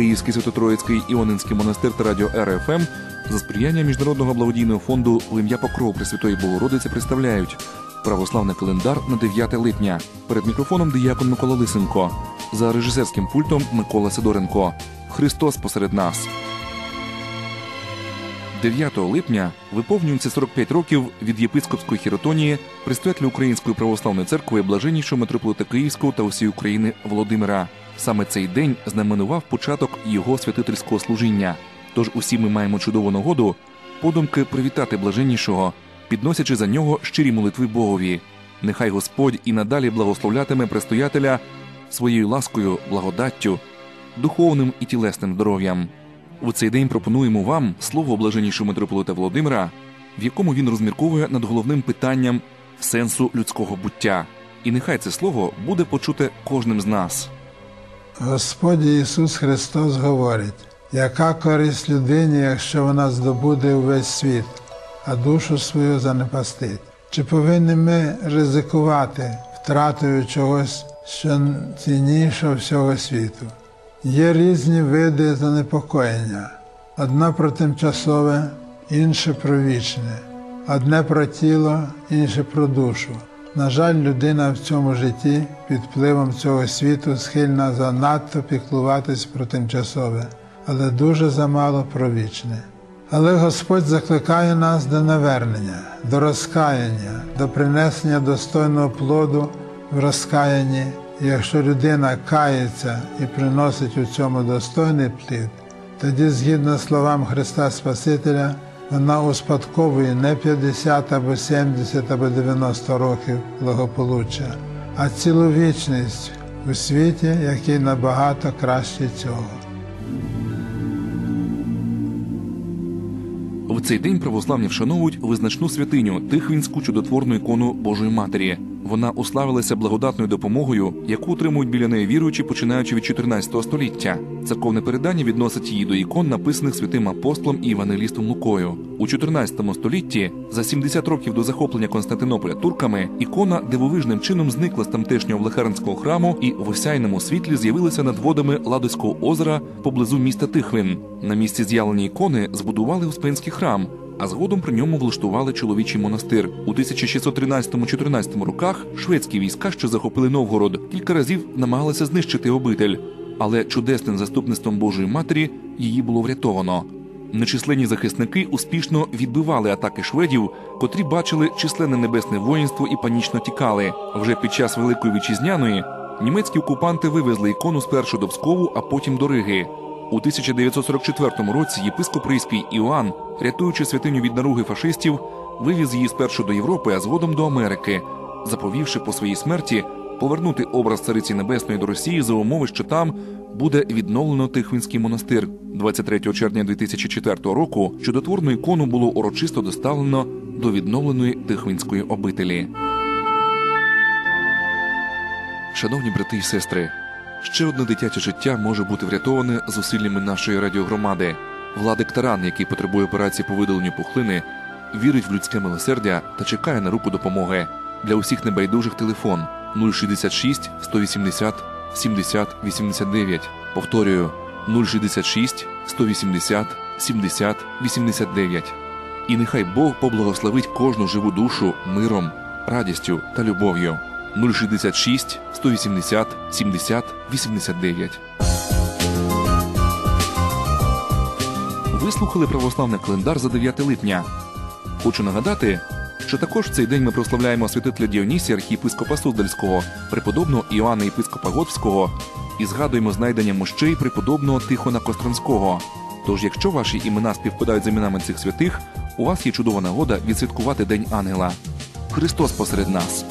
Київський Свято-Троїцький Іонинський монастир та радіо РФМ за сприяння міжнародного благодійного фонду в ім'я Покров Пресвятої Богородиці представляють православний календар на 9 липня. Перед мікрофоном диякон Микола Лисенко. За режисерським пультом Микола Сидоренко. Христос посеред нас. 9 липня виповнюється 45 років від єпископської хіротонії предстоятеля Української православної церкви блаженнішого митрополита Київського та усієї України Володимира. Саме цей день знаменував початок його святительського служіння. Тож усі ми маємо чудову нагоду подумки привітати блаженнішого, підносячи за нього щирі молитви Богові. Нехай Господь і надалі благословлятиме предстоятеля своєю ласкою, благодаттю, духовним і тілесним здоров'ям. У цей день пропонуємо вам слово блаженнішого митрополита Володимира, в якому він розмірковує над головним питанням сенсу людського буття. І нехай це слово буде почуте кожним з нас. Господь Ісус Христос говорить, яка користь людині, якщо вона здобуде увесь світ, а душу свою занепастить? Чи повинні ми ризикувати втратою чогось, що ціннішого всього світу? Є різні види занепокоєння: одне про тимчасове, інше про вічне, одне про тіло, інше про душу. На жаль, людина в цьому житті під впливом цього світу схильна занадто піклуватись про тимчасове, але дуже замало про вічне. Але Господь закликає нас до навернення, до розкаяння, до принесення достойного плоду в розкаянні. І якщо людина кається і приносить у цьому достойний плід, тоді, згідно словам Христа Спасителя, вона успадковує не 50 або 70 або 90 років благополуччя, а цілу вічність у світі, який набагато краще цього. В цей день православні вшановують визначну святиню Тихвінську чудотворну ікону Божої Матері. Вона уславилася благодатною допомогою, яку отримують біля неї віруючі, починаючи від 14 століття. Церковне передання відносить її до ікон, написаних святим апостолом і евангелістом Лукою. У 14 столітті, за 70 років до захоплення Константинополя турками, ікона дивовижним чином зникла з тамтешнього Влехернського храму і в осяйному світлі з'явилася над водами Ладоського озера поблизу міста Тихвин. На місці з'явлення ікони збудували Успенський храм. А згодом при ньому влаштували чоловічий монастир у 1613-14 роках. Шведські війська, що захопили Новгород, кілька разів намагалися знищити обитель, але чудесним заступництвом Божої Матері її було врятовано. Нечисленні захисники успішно відбивали атаки шведів, котрі бачили численне небесне воїнство і панічно тікали. Вже під час Великої вітчизняної німецькі окупанти вивезли ікону спершу до Пскову, а потім до Риги. У 1944 році єпископ Ризький Іоанн, рятуючи святиню від наруги фашистів, вивіз її спершу до Європи, а згодом до Америки, заповівши по своїй смерті повернути образ цариці небесної до Росії за умови, що там буде відновлено Тихвинський монастир. 23 червня 2004 року чудотворну ікону було урочисто доставлено до відновленої Тихвинської обителі. Шановні брати і сестри. Ще одне дитяче життя може бути врятоване зусиллями нашої радіогромади. Владик Таран, який потребує операції по видаленню пухлини, вірить в людське милосердя та чекає на руку допомоги. Для усіх небайдужих телефон 066 180 70 89. Повторюю 066 180 70 89. І нехай Бог поблагословить кожну живу душу миром, радістю та любов'ю. 066 180 70 89. Ви слухали православний календар за 9 липня. Хочу нагадати, що також в цей день ми прославляємо святителя Діонісія архієпископа Суздальського, преподобного Іоанна єпископа Готського і згадуємо знайдення мощей преподобного Тихона Костромського. Тож, якщо ваші імена співпадають з іменами цих святих, у вас є чудова нагода відсвяткувати День Ангела. Христос посеред нас.